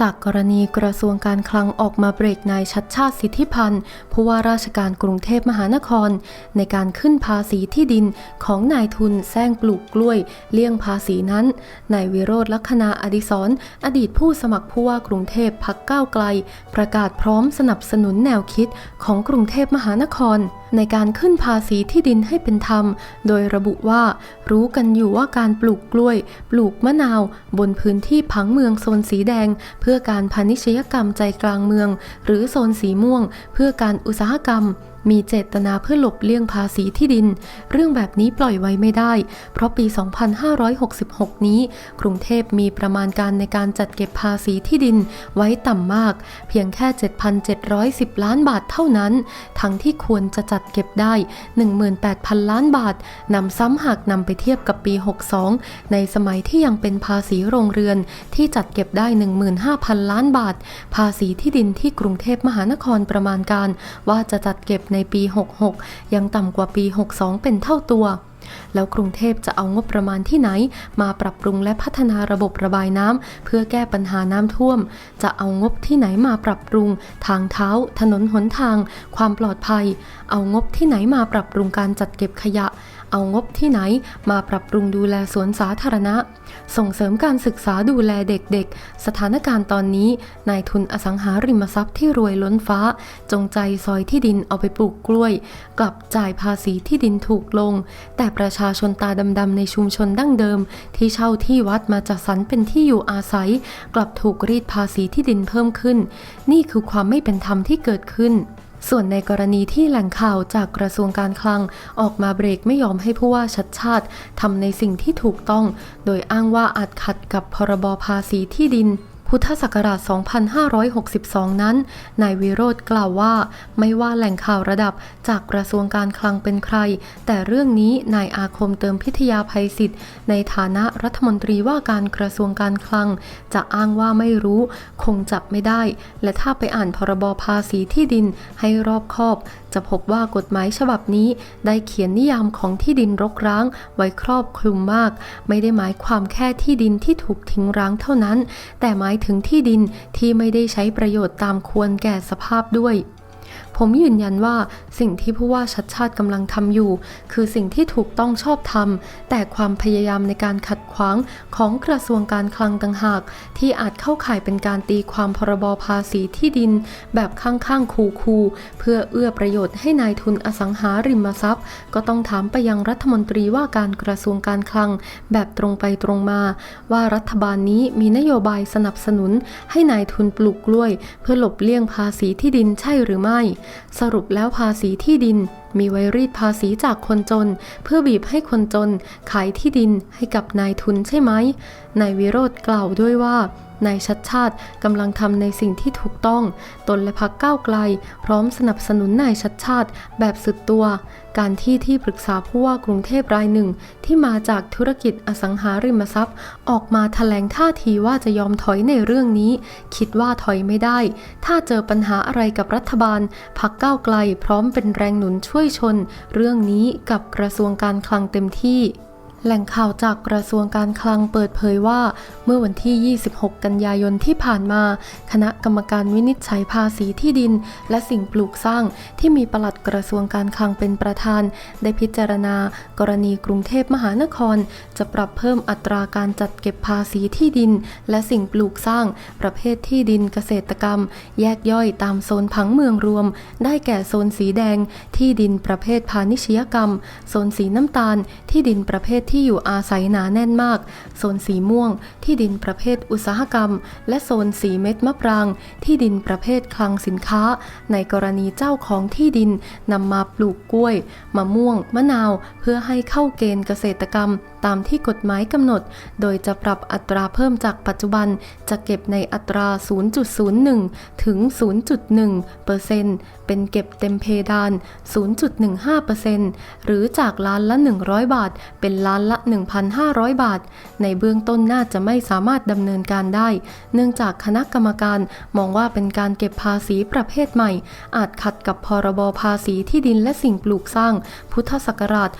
จากกรณีกระทรวงการคลังออกมาเบรกนายชัดชาติสิทธิพันธ์ผู้ว่าราชการกรุงเทพมหานคร ในการขึ้นภาษีที่ดินของนายทุนแซงปลูกกล้วย เลี่ยงภาษีนั้นนายวิโรธลัคนาอดิศรอดีตผู้สมัครผู้ว่ากรุงเทพพักก้าวไกล ประกาศพร้อมสนับสนุนแนวคิดของกรุงเทพมหานคร ในการขึ้นภาษีที่ดินให้เป็นธรรม โดยระบุว่า รู้กันอยู่ว่าการปลูกกล้วย ปลูกมะนาว บนพื้นที่ผังเมืองโซนสีแดงเพื่อการพาณิชยกรรมใจกลางเมือง หรือโซนสีม่วง เพื่อการอุตสาหกรรม มีเจตนาเพื่อหลบเลี่ยงภาษีที่ดิน เรื่องแบบนี้ปล่อยไว้ไม่ได้ เพราะปี 2566 นี้ กรุงเทพมีประมาณการในการจัดเก็บภาษีที่ดินไว้ต่ำมาก เพียงแค่ 7,710 ล้านบาทเท่านั้น ทั้งที่ควรจะจัดเก็บได้ 18,000 ล้านบาทนำซ้ำหากนำไปเทียบกับปี 62 ในสมัยที่ยังเป็นภาษีโรงเรือน ที่จัดเก็บได้ 15,000 ล้านบาท ภาษีที่ดินที่กรุงเทพมหานครประมาณการ ว่าจะจัดเก็บในปี 66 ยังต่ำกว่าปี 62 เป็นเท่าตัว แล้วกรุงเทพจะเอางบประมาณที่ไหน มาปรับปรุงและพัฒนาระบบระบายน้ำเพื่อแก้ปัญหาน้ำท่วม จะเอางบที่ไหนมาปรับปรุง ทางเท้า ถนนหนทาง ความปลอดภัย เอางบที่ไหนมาปรับปรุงการจัดเก็บขยะ เอางบที่ไหนมาปรับปรุงดูแลสวนสาธารณะ ส่งเสริมการศึกษาดูแลเด็กๆ สถานการณ์ตอนนี้นายทุนอสังหาริมทรัพย์ที่รวยล้นฟ้า จงใจซอยที่ดินเอาไปปลูกกล้วย กลับจ่ายภาษีที่ดินถูกลง แต่ประชาชนตาดำๆในชุมชนดั้งเดิม ที่เช่าที่วัดมาจัดสรรเป็นที่อยู่อาศัย กลับถูกรีดภาษีที่ดินเพิ่มขึ้น นี่คือความไม่เป็นธรรมที่เกิดขึ้น ส่วนในกรณีที่แหล่งข่าวจากกระทรวงการคลัง ออกมาเบรกไม่ยอมให้ผู้ว่าชัดชาติทำในสิ่งที่ถูกต้อง โดยอ้างว่าอาจขัดกับพรบภาษีที่ดิน พุทธศักราช 2562 นั้น นายวิโรธกล่าวว่า ไม่ว่าแหล่งข่าวระดับจากกระทรวงการคลังเป็นใคร แต่เรื่องนี้นายอาคมเติมพิทยาภัยศิษย์ในฐานะรัฐมนตรีว่าการกระทรวงการคลัง จะอ้างว่าไม่รู้ คงจับไม่ได้ และถ้าไปอ่านพรบภาษีที่ดินให้รอบคอบ จะพบว่ากฎหมายฉบับนี้ ได้เขียนนิยามของที่ดินรกร้าง ไว้ครอบคลุมมาก ไม่ได้หมายความแค่ที่ดินที่ถูกทิ้งร้างเท่านั้น แต่หมายถึงที่ดินที่ไม่ได้ใช้ประโยชน์ตามควรแก่สภาพด้วย ผมยืนยันว่าสิ่งที่ผู้ว่าชัดชาติกำลังทำอยู่ คือสิ่งที่ถูกต้องชอบธรรม แต่ความพยายามในการขัดขวางของกระทรวงการคลังต่างหาก ที่อาจเข้าข่ายเป็นการตีความพรบภาษีที่ดิน แบบข้างๆคูๆเพื่อเอื้อประโยชน์ให้นายทุนอสังหาริมทรัพย์ ก็ต้องถามไปยังรัฐมนตรีว่าการกระทรวงการคลัง แบบตรงไปตรงมา ว่ารัฐบาลนี้มีนโยบายสนับสนุน ให้นายทุนปลูกกล้วย เพื่อหลบเลี่ยงภาษีที่ดินใช่หรือไม่สรุปแล้วภาษีที่ดิน มีไว้รีดภาษีจากคนจน เพื่อบีบให้คนจน ขายที่ดินให้กับนายทุนใช่ไหมนายวิโรธกล่าวด้วยว่านายชัดชาติกำลังทำในสิ่งที่ถูกต้อง ตนและพักก้าวไกล พร้อมสนับสนุนนายชัดชาติแบบสุดตัว การที่ที่ปรึกษาผู้ว่ากรุงเทพรายหนึ่ง ที่มาจากธุรกิจอสังหาริมทรัพย์ ออกมาแถลงท่าทีว่าจะยอมถอยในเรื่องนี้ คิดว่าถอยไม่ได้ ถ้าเจอปัญหาอะไรกับรัฐบาลพักก้าวไกล พร้อมเป็นแรงหนุนช่วยชน เรื่องนี้กับกระทรวงการคลังเต็มที่ แหล่งข่าวจากกระทรวงการคลังเปิดเผยว่า เมื่อวันที่ 26 กันยายนที่ผ่านมา คณะกรรมการวินิจฉัยภาษีที่ดิน และสิ่งปลูกสร้างที่มีปลัดกระทรวงการคลังเป็นประธาน ได้พิจารณา กรณีกรุงเทพมหานคร จะปรับเพิ่มอัตราการจัดเก็บภาษีที่ดิน และสิ่งปลูกสร้าง ประเภทที่ดินเกษตรกรรม แยกย่อยตามโซนผังเมืองรวม ได้แก่โซนสีแดง ที่ดินประเภทพาณิชยกรรม โซนสีน้ำตาล ที่ดินประเภทที่อยู่อาศัยหนาแน่นมาก โซนสีม่วง ที่ดินประเภทอุตสาหกรรม และโซนสีเม็ดมะปราง ที่ดินประเภทคลังสินค้า ในกรณีเจ้าของที่ดินนำมาปลูกกล้วย มะม่วง มะนาว เพื่อให้เข้าเกณฑ์เกษตรกรรม ตามที่กฎหมายกำหนด โดยจะปรับอัตราเพิ่มจากปัจจุบัน จะเก็บในอัตรา 0.01 ถึง 0.1เปอร์เซ็นต์เป็นเก็บเต็มเพดาน 0.15เปอร์เซ็นต์หรือจากล้านละ 100 บาท เป็นล้านละ 1,500 บาท ในเบื้องต้นน่าจะไม่สามารถดำเนินการได้ เนื่องจากคณะกรรมการมองว่าเป็นการเก็บภาษีประเภทใหม่ อาจขัดกับพรบภาษีที่ดินและสิ่งปลูกสร้าง พุทธศักราช 2562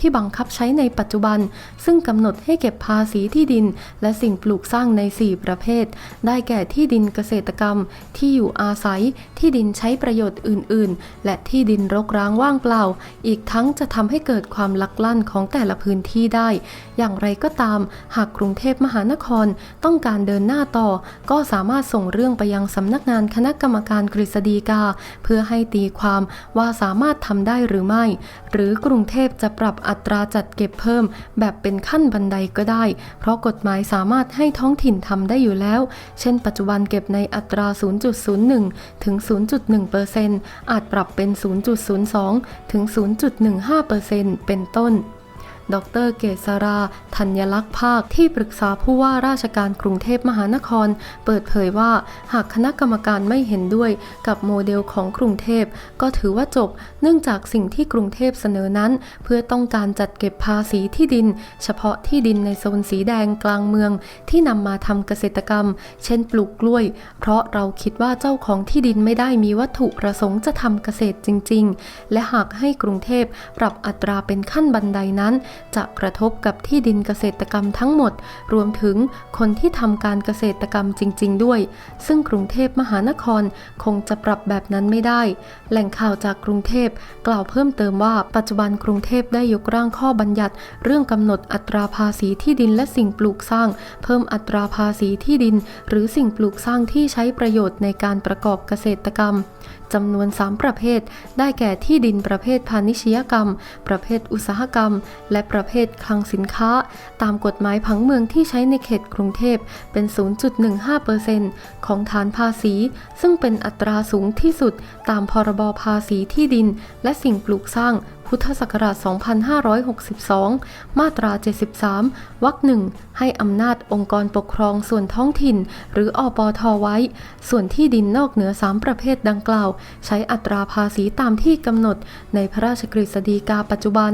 ที่บังคับใช้ในปัจจุบัน ซึ่งกำหนดให้เก็บภาษีที่ดิน และสิ่งปลูกสร้างใน 4 ประเภท ได้แก่ที่ดินเกษตรกรรม ที่อยู่อาศัย ที่ดินใช้ประโยชน์อื่น ๆ และที่ดินรกร้างว่างเปล่า อีกทั้งจะทำให้เกิดความลักลั่นของแต่ละพื้นที่ได้ อย่างไรก็ตาม หากกรุงเทพมหานครต้องการเดินหน้าต่อ ก็สามารถส่งเรื่องไปยังสำนักงานคณะกรรมการกฤษฎีกา เพื่อให้ตีความว่าสามารถทำได้หรือไม่ หรือกรุงเทพจะปรับอัตราจัดเก็บเพิ่ม แบบเป็นขั้นบันไดก็ได้ เพราะกฎหมายสามารถให้ท้องถิ่นทำได้อยู่แล้ว เช่น ปัจจุบันเก็บในอัตรา 0.01 ถึง 0.1%อาจปรับเป็น 0.02 ถึง 0.15%เป็นต้น ดรเกษราธัญลักษณ์ภาคที่ปรึกษาผู้ว่าราชการกรุงเทพมหานคร เปิดเผยว่า หากคณะกรรมการไม่เห็นด้วยกับโมเดลของกรุงเทพ ก็ถือว่าจบ เนื่องจากสิ่งที่กรุงเทพเสนอนั้น เพื่อต้องการจัดเก็บภาษีที่ดิน เฉพาะที่ดินในโซนสีแดงกลางเมือง ที่นำมาทำเกษตรกรรม เช่นปลูกกล้วย เพราะเราคิดว่าเจ้าของที่ดินไม่ได้มีวัตถุประสงค์จะทำเกษตรจริง ๆ และหากให้กรุงเทพปรับอัตราเป็นขั้นบันไดนั้นจะกระทบกับที่ดินเกษตรกรรมทั้งหมด รวมถึงคนที่ทำการเกษตรกรรมจริง ๆ ด้วย ซึ่งกรุงเทพมหานครคงจะปรับแบบนั้นไม่ได้ แหล่งข่าวจากกรุงเทพกล่าวเพิ่มเติมว่า ปัจจุบันกรุงเทพได้ยกร่างข้อบัญญัติ เรื่องกำหนดอัตราภาษีที่ดินและสิ่งปลูกสร้าง เพิ่มอัตราภาษีที่ดิน หรือสิ่งปลูกสร้างที่ใช้ประโยชน์ในการประกอบเกษตรกรรมจำนวน 3 ประเภท ได้แก่ที่ดินประเภทพาณิชยกรรม ประเภทอุตสาหกรรม และประเภทคลังสินค้า ตามกฎหมายผังเมืองที่ใช้ในเขตกรุงเทพเป็น 0.15%ของฐานภาษี ซึ่งเป็นอัตราสูงที่สุดตามพรบภาษีที่ดิน และสิ่งปลูกสร้างพุทธศักราช 2562 มาตรา 73 วรรคหนึ่ง ให้อำนาจองค์กรปกครองส่วนท้องถิ่น หรืออปทไว้ ส่วนที่ดินนอกเหนือ 3 ประเภทดังกล่าว ใช้อัตราภาษีตามที่กำหนดในพระราชกฤษฎีกาปัจจุบัน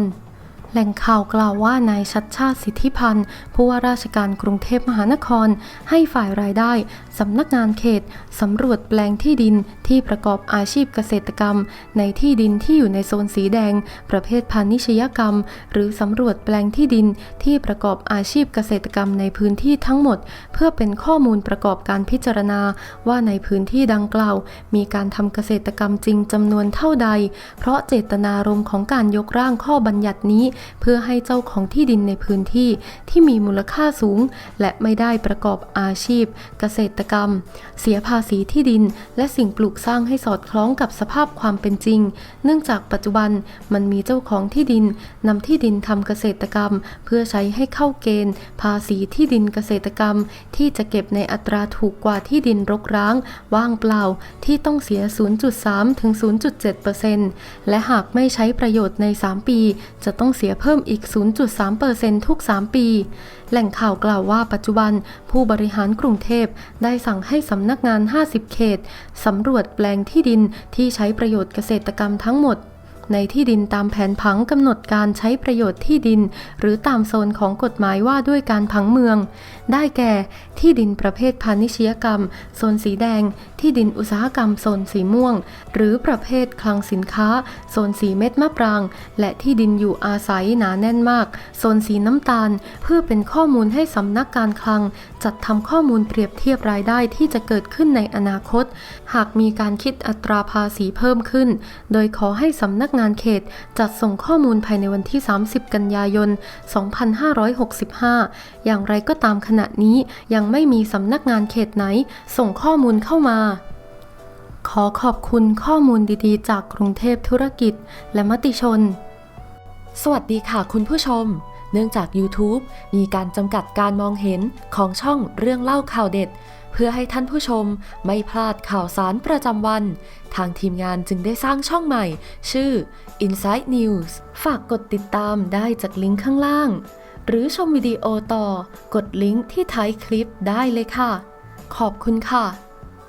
แหล่งข่าวกล่าวว่านายชัดชาติสิทธิพันธ์ผู้ว่าราชการกรุงเทพมหานคร ให้ฝ่ายรายได้สำนักงานเขตสำรวจแปลงที่ดินที่ประกอบอาชีพเกษตรกรรม ในที่ดินที่อยู่ในโซนสีแดง ประเภทพาณิชยกรรม หรือสำรวจแปลงที่ดินที่ประกอบอาชีพเกษตรกรรมในพื้นที่ทั้งหมด เพื่อเป็นข้อมูลประกอบการพิจารณาว่าในพื้นที่ดังกล่าว มีการทำเกษตรกรรมจริงจำนวนเท่าใด เพราะเจตนารมณ์ของการยกร่างข้อบัญญัตินี้เพื่อให้เจ้าของที่ดินในพื้นที่ที่มีมูลค่าสูง และไม่ได้ประกอบอาชีพ เกษตรกรรม เสียภาษีที่ดิน และสิ่งปลูกสร้างให้สอดคล้องกับสภาพความเป็นจริง เนื่องจากปัจจุบันมันมีเจ้าของที่ดินนำที่ดินทำเกษตรกรรม เพื่อใช้ให้เข้าเกณฑ์ ภาษีที่ดินเกษตรกรรม ที่จะเก็บในอัตราถูกกว่าที่ดินรกร้าง ว่างเปล่าที่ต้องเสีย 0.3 ถึง 0.7%และหากไม่ใช้ประโยชน์ใน 3 ปี จะต้องเสียเพิ่มอีก 0.3%ทุก 3 ปี แหล่งข่าวกล่าวว่าปัจจุบันผู้บริหารกรุงเทพได้สั่งให้สำนักงาน 50 เขตสำรวจแปลงที่ดินที่ใช้ประโยชน์เกษตรกรรมทั้งหมด ในที่ดินตามแผนผังกำหนดการใช้ประโยชน์ที่ดิน หรือตามโซนของกฎหมายว่าด้วยการผังเมือง ได้แก่ที่ดินประเภทพาณิชยกรรม โซนสีแดง ที่ดินอุตสาหกรรมโซนสีม่วง หรือประเภทคลังสินค้า โซนสีเม็ดมะปราง และที่ดินอยู่อาศัยหนาแน่นมาก โซนสีน้ำตาล เพื่อเป็นข้อมูลให้สำนักการคลัง จัดทำข้อมูลเปรียบเทียบรายได้ที่จะเกิดขึ้นในอนาคต หากมีการคิดอัตราภาษีเพิ่มขึ้น โดยขอให้สำนักงานเขตจัดส่งข้อมูลภายในวันที่ 30 กันยายน 2565 อย่างไรก็ตามขณะนี้ยังไม่มีสำนักงานเขตไหน ส่งข้อมูลเข้ามาขอขอบคุณข้อมูลดีๆ จากกรุงเทพธุรกิจและมติชน สวัสดีค่ะคุณผู้ชม เนื่องจาก YouTube มีการจำกัดการมองเห็นของช่องเรื่องเล่าข่าวเด็ด เพื่อให้ท่านผู้ชมไม่พลาดข่าวสารประจำวัน ทางทีมงานจึงได้สร้างช่องใหม่ ชื่อ Inside News ฝากกดติดตามได้จากลิงก์ข้างล่าง หรือชมวิดีโอต่อกดลิงก์ที่ท้ายคลิปได้เลยค่ะ ขอบคุณค่ะ